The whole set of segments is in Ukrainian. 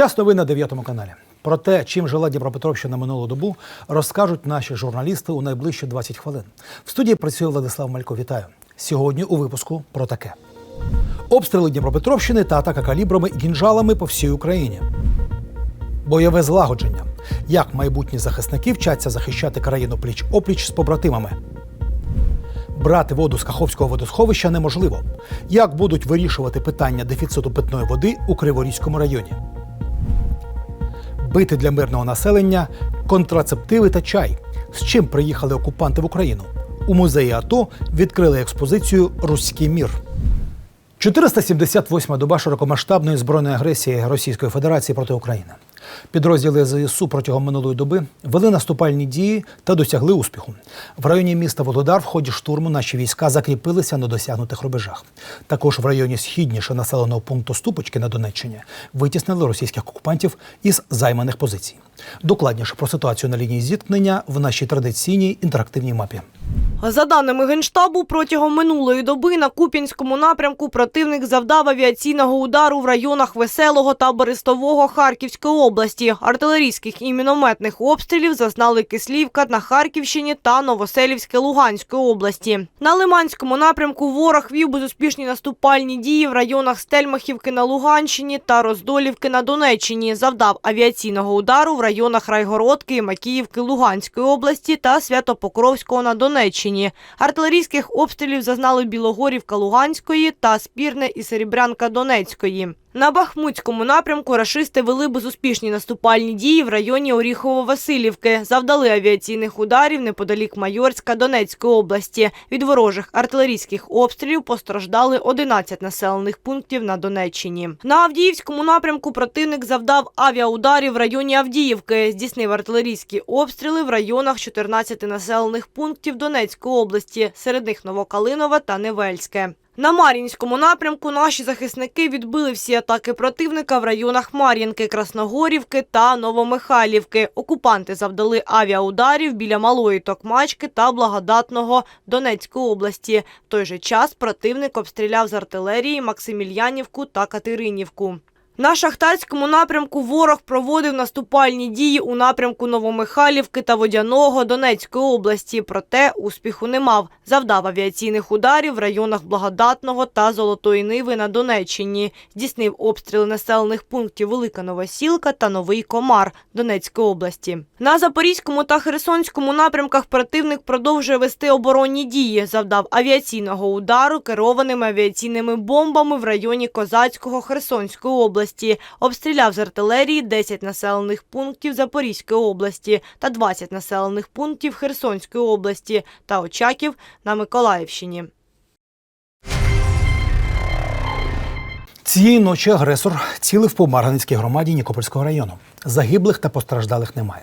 Час новин на 9 каналі. Про те, чим жила Дніпропетровщина минулу добу, розкажуть наші журналісти у найближчі 20 хвилин. В студії працює Владислав Малько. Вітаю. Сьогодні у випуску про таке: обстріли Дніпропетровщини та атака калібрами і кінжалами по всій Україні. Бойове злагодження. Як майбутні захисники вчаться захищати країну пліч опліч з побратимами. Брати воду з Каховського водосховища неможливо. Як будуть вирішувати питання дефіциту питної води у Криворізькому районі? Бити для мирного населення контрацептиви та чай. З чим приїхали окупанти в Україну? У музеї АТО відкрили експозицію Руський мір. 478-ма доба широкомасштабної збройної агресії Російської Федерації проти України. Підрозділи ЗСУ протягом минулої доби вели наступальні дії та досягли успіху. В районі міста Володар в ході штурму наші війська закріпилися на досягнутих рубежах. Також в районі східніше населеного пункту Ступочки на Донеччині витіснили російських окупантів із займаних позицій. Докладніше про ситуацію на лінії зіткнення в нашій традиційній інтерактивній мапі. За даними Генштабу, протягом минулої доби на Куп'янському напрямку противник завдав авіаційного удару в районах Веселого та Берестового Харківської області. Артилерійських і мінометних обстрілів зазнали Кислівка на Харківщині та Новоселівське Луганської області. На Лиманському напрямку ворог вів безуспішні наступальні дії в районах Стельмахівки на Луганщині та Роздолівки на Донеччині. Завдав авіаційного удару в районах Райгородки Макіївки Луганської області та Святопокровського на Донеччині. Артилерійських обстрілів зазнали Білогорівка Луганської та Спірне і Серебрянка Донецької. На Бахмутському напрямку рашисти вели безуспішні наступальні дії в районі Оріхово-Василівки. Завдали авіаційних ударів неподалік Майорська Донецької області. Від ворожих артилерійських обстрілів постраждали 11 населених пунктів на Донеччині. На Авдіївському напрямку противник завдав авіаударів в районі Авдіївки. Здійснив артилерійські обстріли в районах 14 населених пунктів Донецької області, серед них Новокалинове та Невельське. На Мар'їнському напрямку наші захисники відбили всі атаки противника в районах Мар'їнки, Красногорівки та Новомихайлівки. Окупанти завдали авіаударів біля Малої Токмачки та Благодатного Донецької області. В той же час противник обстріляв з артилерії Максимільянівку та Катеринівку. На шахтарському напрямку ворог проводив наступальні дії у напрямку Новомихайлівки та Водяного Донецької області, проте успіху не мав. Завдав авіаційних ударів в районах Благодатного та Золотої Ниви на Донеччині. Здійснив обстріли населених пунктів Велика Новосілка та Новий Комар Донецької області. На Запорізькому та Херсонському напрямках противник продовжує вести оборонні дії. Завдав авіаційного удару керованими авіаційними бомбами в районі Козацького Херсонської області. Обстріляв з артилерії 10 населених пунктів Запорізької області та 20 населених пунктів Херсонської області та Очаків на Миколаївщині. Цієї ночі агресор цілив по Марганецькій громаді Нікопольського району. Загиблих та постраждалих немає.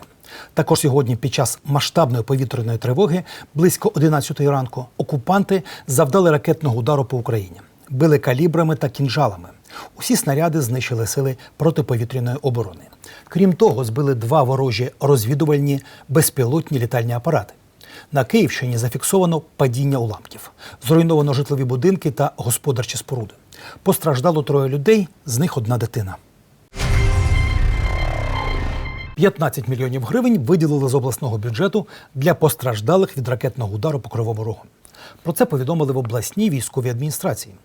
Також сьогодні, під час масштабної повітряної тривоги, близько 11 ранку, окупанти завдали ракетного удару по Україні, били калібрами та кінжалами. Усі снаряди знищили сили протиповітряної оборони. Крім того, збили два ворожі розвідувальні безпілотні літальні апарати. На Київщині зафіксовано падіння уламків, зруйновано житлові будинки та господарчі споруди. Постраждало троє людей, з них одна дитина. 15 мільйонів гривень виділили з обласного бюджету для постраждалих від ракетного удару по Кривому Рогу. Про це повідомили в обласній військовій адміністрації.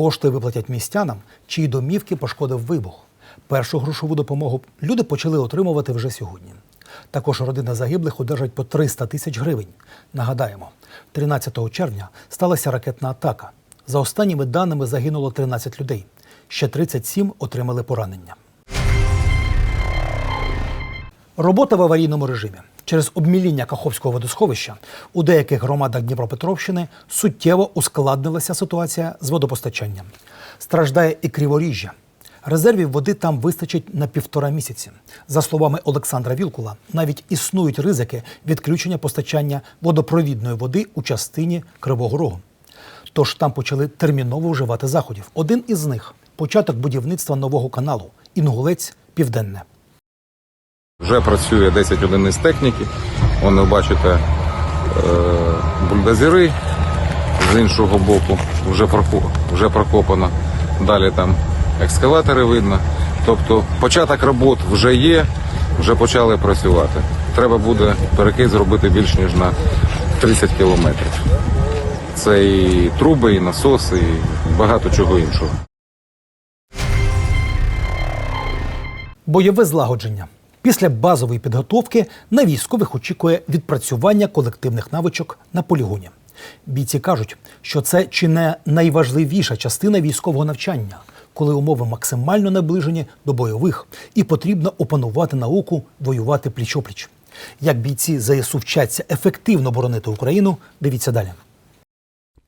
Кошти виплатять містянам, чиї домівки пошкодив вибух. Першу грошову допомогу люди почали отримувати вже сьогодні. Також родина загиблих одержать по 300 тисяч гривень. Нагадаємо, 13 червня сталася ракетна атака. За останніми даними загинуло 13 людей. Ще 37 отримали поранення. Робота в аварійному режимі. Через обміління Каховського водосховища у деяких громадах Дніпропетровщини суттєво ускладнилася ситуація з водопостачанням. Страждає і Криворіжжя. Резервів води там вистачить на півтора місяці. За словами Олександра Вілкула, навіть існують ризики відключення постачання водопровідної води у частині Кривого Рогу. Тож там почали терміново вживати заходів. Один із них початок будівництва нового каналу Інгулець Південне. Вже працює 10 одиниць техніки. Вон ви бачите е, бульдозери з іншого боку вже, вже прокопано. Далі там екскаватори видно. Тобто початок робот вже є, вже почали працювати. Треба буде перекид зробити більш ніж на 30 кілометрів. Це і труби, і насоси, і багато чого іншого. Бойове злагодження. Після базової підготовки на військових очікує відпрацювання колективних навичок на полігоні. Бійці кажуть, що це чи не найважливіша частина військового навчання, коли умови максимально наближені до бойових, і потрібно опанувати науку воювати пліч-опліч. Як бійці ЗСУ вчаться ефективно боронити Україну, дивіться далі.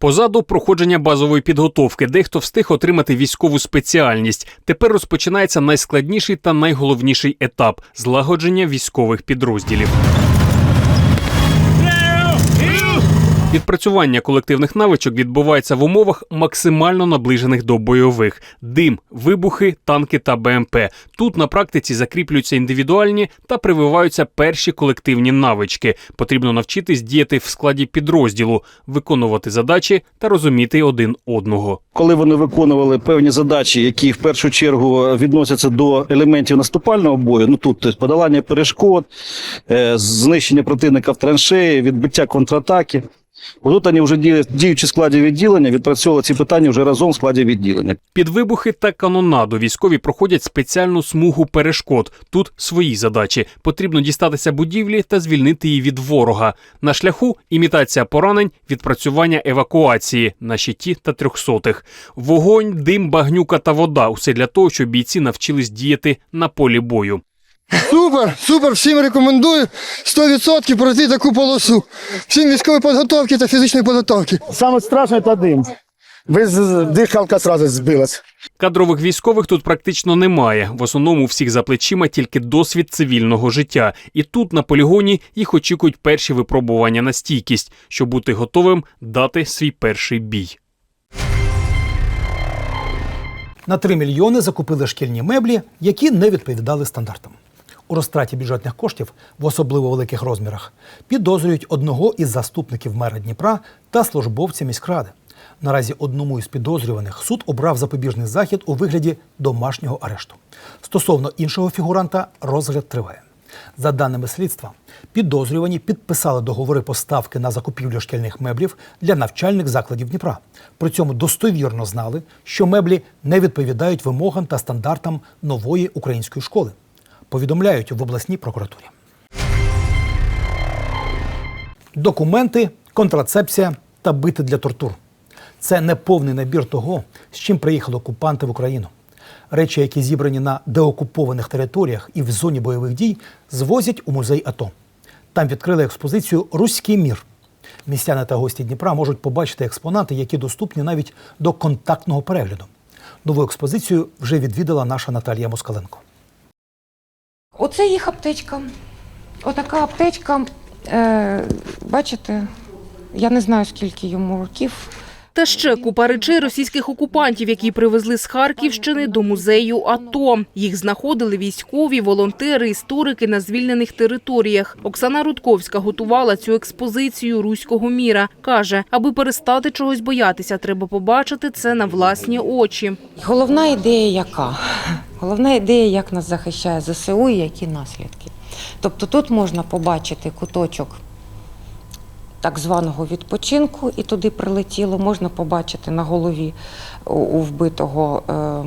Позаду проходження базової підготовки дехто встиг отримати військову спеціальність. Тепер розпочинається найскладніший та найголовніший етап злагодження військових підрозділів. Відпрацювання колективних навичок відбувається в умовах максимально наближених до бойових: дим, вибухи, танки та БМП. Тут на практиці закріплюються індивідуальні та прививаються перші колективні навички. Потрібно навчитись діяти в складі підрозділу, виконувати задачі та розуміти один одного. коли вони виконували певні задачі, які в першу чергу відносяться до елементів наступального бою, ну тут тобто, подолання перешкод, е, знищення противника в траншеї, відбиття контратаки. Тут вони вже діючи в складі відділення, відпрацьовували ці питання вже разом в складі відділення. Під вибухи та канонаду військові проходять спеціальну смугу перешкод. Тут свої задачі. Потрібно дістатися будівлі та звільнити її від ворога. На шляху імітація поранень, відпрацювання евакуації на щиті та трьохсотих. Вогонь, дим, багнюка та вода. Усе для того, щоб бійці навчились діяти на полі бою. Супер, супер, всім рекомендую 100% пройти таку полосу. Всім військової підготовки та фізичної підготовки. Самое страшное это дым. Без дыхалка сразу сбилась. Кадрових військових тут практично немає. В основному у всіх за плечима тільки досвід цивільного життя. І тут на полігоні їх очікують перші випробування на стійкість, щоб бути готовим дати свій перший бій. На 3 мільйони закупили шкільні меблі, які не відповідали стандартам. У розтраті бюджетних коштів в особливо великих розмірах підозрюють одного із заступників мера Дніпра та службовця міськради. Наразі одному із підозрюваних суд обрав запобіжний захід у вигляді домашнього арешту. Стосовно іншого фігуранта розгляд триває. За даними слідства, підозрювані підписали договори поставки на закупівлю шкільних меблів для навчальних закладів Дніпра. При цьому достовірно знали, що меблі не відповідають вимогам та стандартам нової української школи. Повідомляють в обласній прокуратурі. Документи, контрацепція та бити для тортур. Це не повний набір того, з чим приїхали окупанти в Україну. Речі, які зібрані на деокупованих територіях і в зоні бойових дій, звозять у музей АТО. Там відкрили експозицію Руський мір. Містяни та гості Дніпра можуть побачити експонати, які доступні навіть до контактного перегляду. Нову експозицію вже відвідала наша Наталія Москаленко. Оце їх аптечка. Отака аптечка. Е, бачите, я не знаю, скільки йому років. Та ще купа речей російських окупантів, які привезли з Харківщини до музею АТО. Їх знаходили військові, волонтери, історики на звільнених територіях. Оксана Рудковська готувала цю експозицію руського міра. Каже, аби перестати чогось боятися, треба побачити це на власні очі. Головна ідея яка? Головна ідея, як нас захищає ЗСУ і які наслідки. Тобто тут можна побачити куточок так званого відпочинку, і туди прилетіло. Можна побачити на голові у- вбитого е,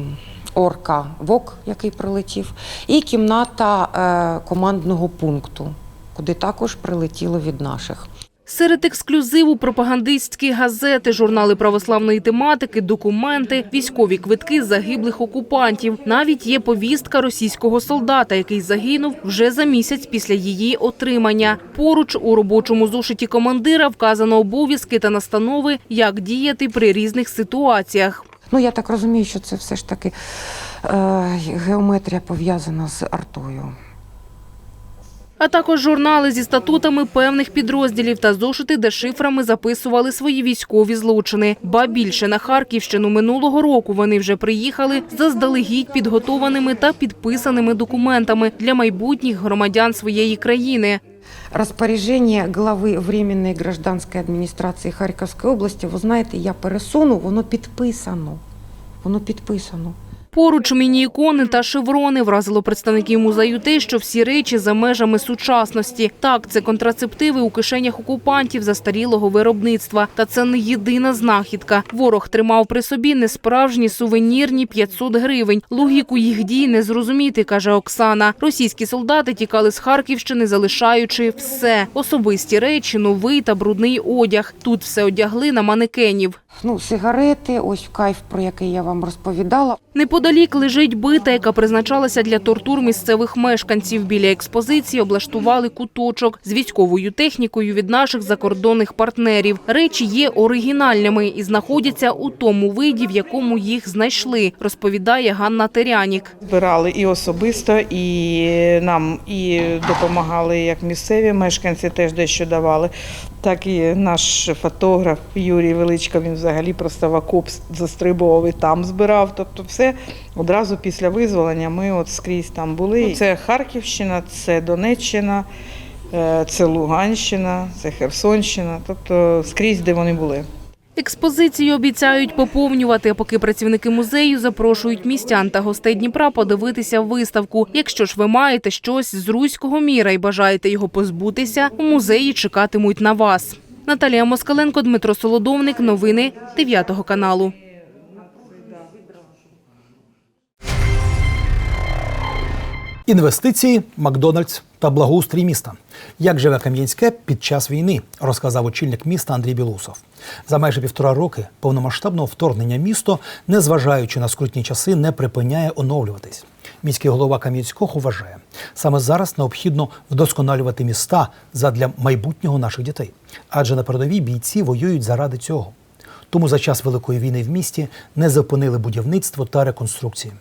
орка вок, який прилетів, і кімната е, командного пункту, куди також прилетіло від наших. Серед ексклюзиву пропагандистські газети, журнали православної тематики, документи, військові квитки загиблих окупантів. Навіть є повістка російського солдата, який загинув вже за місяць після її отримання. Поруч у робочому зошиті командира вказано обов'язки та настанови, як діяти при різних ситуаціях. Ну, я так розумію, що це все ж таки е, геометрія пов'язана з артою. А також журнали зі статутами певних підрозділів та зошити, де шифрами записували свої військові злочини. Ба більше на Харківщину минулого року вони вже приїхали заздалегідь підготованими та підписаними документами для майбутніх громадян своєї країни. Розпорядження глави Временної гражданської адміністрації Харківської області, ви знаєте, я пересуну, воно підписано. Воно підписано. Поруч міні-ікони та шеврони вразило представників музею те, що всі речі за межами сучасності. Так, це контрацептиви у кишенях окупантів застарілого виробництва. Та це не єдина знахідка. Ворог тримав при собі несправжні сувенірні 500 гривень. Логіку їх дій не зрозуміти, каже Оксана. Російські солдати тікали з Харківщини, залишаючи все: особисті речі, новий та брудний одяг. Тут все одягли на манекенів. Ну, сигарети, ось кайф, про який я вам розповідала. Неподалік лежить бита, яка призначалася для тортур місцевих мешканців. Біля експозиції облаштували куточок з військовою технікою від наших закордонних партнерів. Речі є оригінальними і знаходяться у тому виді, в якому їх знайшли, розповідає Ганна Терянік. Збирали і особисто, і нам і допомагали як місцеві мешканці, теж дещо давали, так і наш фотограф Юрій Величко, він взагалі просто в окоп застрибував і там збирав. Тобто все одразу після визволення ми от скрізь там були. Це Харківщина, це Донеччина, е, це Луганщина, це Херсонщина, тобто скрізь, де вони були. Експозицію обіцяють поповнювати, поки працівники музею запрошують містян та гостей Дніпра подивитися виставку. Якщо ж ви маєте щось з руського міра і бажаєте його позбутися, у музеї чекатимуть на вас. Наталія Москаленко, Дмитро Солодовник. Новини 9 каналу. Інвестиції, Макдональдс та благоустрій міста. Як живе Кам'янське під час війни, розказав очільник міста Андрій Білусов. За майже півтора роки повномасштабного вторгнення місто, незважаючи на скрутні часи, не припиняє оновлюватись. Міський голова Кам'янського вважає, саме зараз необхідно вдосконалювати міста задля майбутнього наших дітей, адже на передовій бійці воюють заради цього. Тому за час великої війни в місті не зупинили будівництво та реконструкції.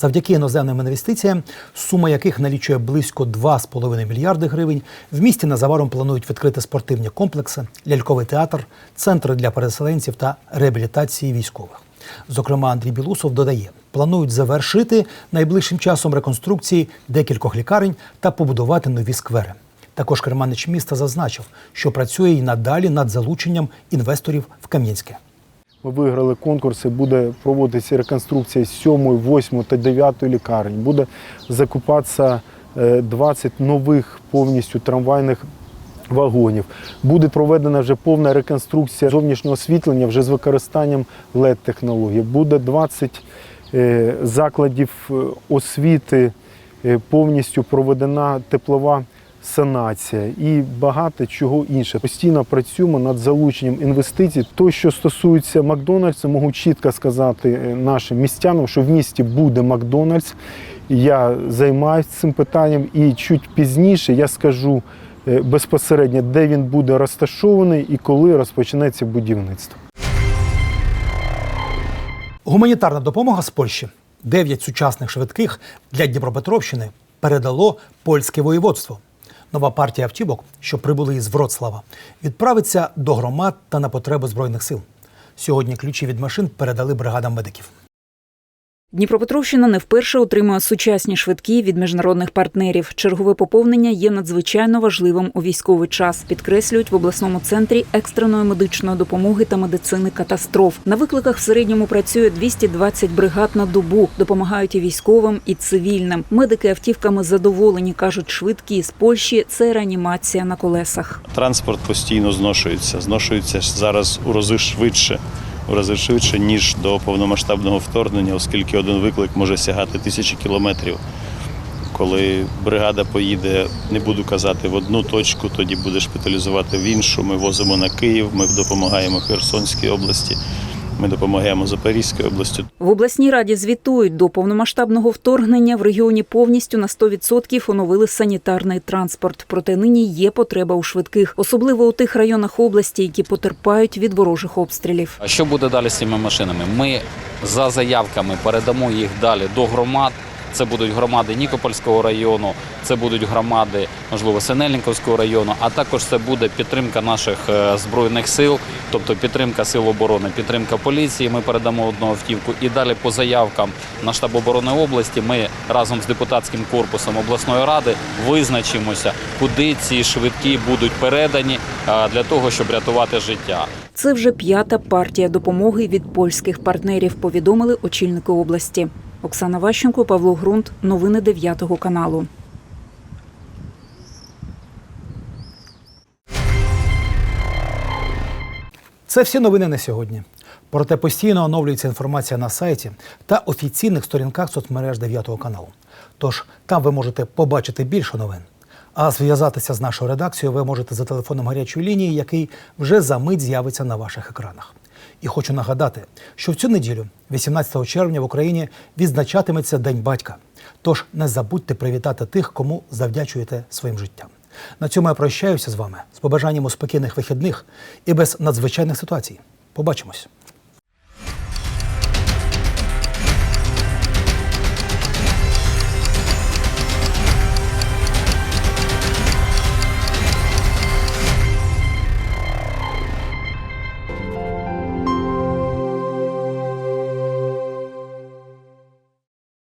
Завдяки іноземним інвестиціям, сума яких налічує близько 2,5 мільярди гривень, в місті незабаром планують відкрити спортивні комплекси, ляльковий театр, центри для переселенців та реабілітації військових. Зокрема, Андрій Білусов додає, планують завершити найближчим часом реконструкції декількох лікарень та побудувати нові сквери. Також керманич міста зазначив, що працює і надалі над залученням інвесторів в Кам'янське. Ми виграли конкурси, буде проводитися реконструкція 7, 8 та 9 лікарень. Буде закупатися е, 20 нових повністю трамвайних вагонів. Буде проведена вже повна реконструкція зовнішнього освітлення вже з використанням LED-технології. Буде 20 е, закладів е, освіти, е, повністю проведена теплова санація і багато чого інше. Постійно працюємо над залученням інвестицій. То, що стосується Макдональдса, можу чітко сказати е, нашим містянам, що в місті буде Макдональдс. Я займаюся цим питанням, і чуть пізніше я скажу е, безпосередньо, де він буде розташований і коли розпочнеться будівництво. Гуманітарна допомога з Польщі. Дев'ять сучасних швидких для Дніпропетровщини передало польське воєводство. Нова партія автівок, що прибули із Вроцлава, відправиться до громад та на потреби збройних сил. Сьогодні ключі від машин передали бригадам медиків. Дніпропетровщина не вперше отримує сучасні швидкі від міжнародних партнерів. Чергове поповнення є надзвичайно важливим у військовий час. Підкреслюють в обласному центрі екстреної медичної допомоги та медицини катастроф. На викликах в середньому працює 220 бригад на добу. Допомагають і військовим, і цивільним. Медики автівками задоволені кажуть, швидкі з Польщі це реанімація на колесах. Транспорт постійно зношується. Зношується зараз у рази швидше, у рази швидше, ніж до повномасштабного вторгнення, оскільки один виклик може сягати тисячі кілометрів. Коли бригада поїде, не буду казати в одну точку, тоді буде шпиталізувати в іншу. Ми возимо на Київ, ми допомагаємо Херсонській області, ми допомагаємо Запорізькій області. В обласній раді звітують до повномасштабного вторгнення в регіоні повністю на 100% оновили санітарний транспорт. Проте нині є потреба у швидких, особливо у тих районах області, які потерпають від ворожих обстрілів. А що буде далі з цими машинами? Ми за заявками передамо їх далі до громад. Це будуть громади Нікопольського району, це будуть громади, можливо, Синельниковського району, а також це буде підтримка наших е, збройних сил, тобто підтримка сил оборони, підтримка поліції. Ми передамо одну автівку. І далі по заявкам на штаб оборони області ми разом з депутатським корпусом обласної ради визначимося, куди ці швидкі будуть передані е, для того, щоб рятувати життя. Це вже п'ята партія допомоги від польських партнерів. Повідомили очільники області. Оксана Ващенко, Павло Грунт. Новини 9 каналу. Це всі новини на сьогодні. Проте постійно оновлюється інформація на сайті та офіційних сторінках соцмереж 9 каналу. Тож там ви можете побачити більше новин. А зв'язатися з нашою редакцією ви можете за телефоном гарячої лінії, який вже за мить з'явиться на ваших екранах. І хочу нагадати, що в цю неділю, 18 червня, в Україні відзначатиметься День батька. Тож не забудьте привітати тих, кому завдячуєте своїм життям. На цьому я прощаюся з вами з побажанням спокійних вихідних і без надзвичайних ситуацій. Побачимось.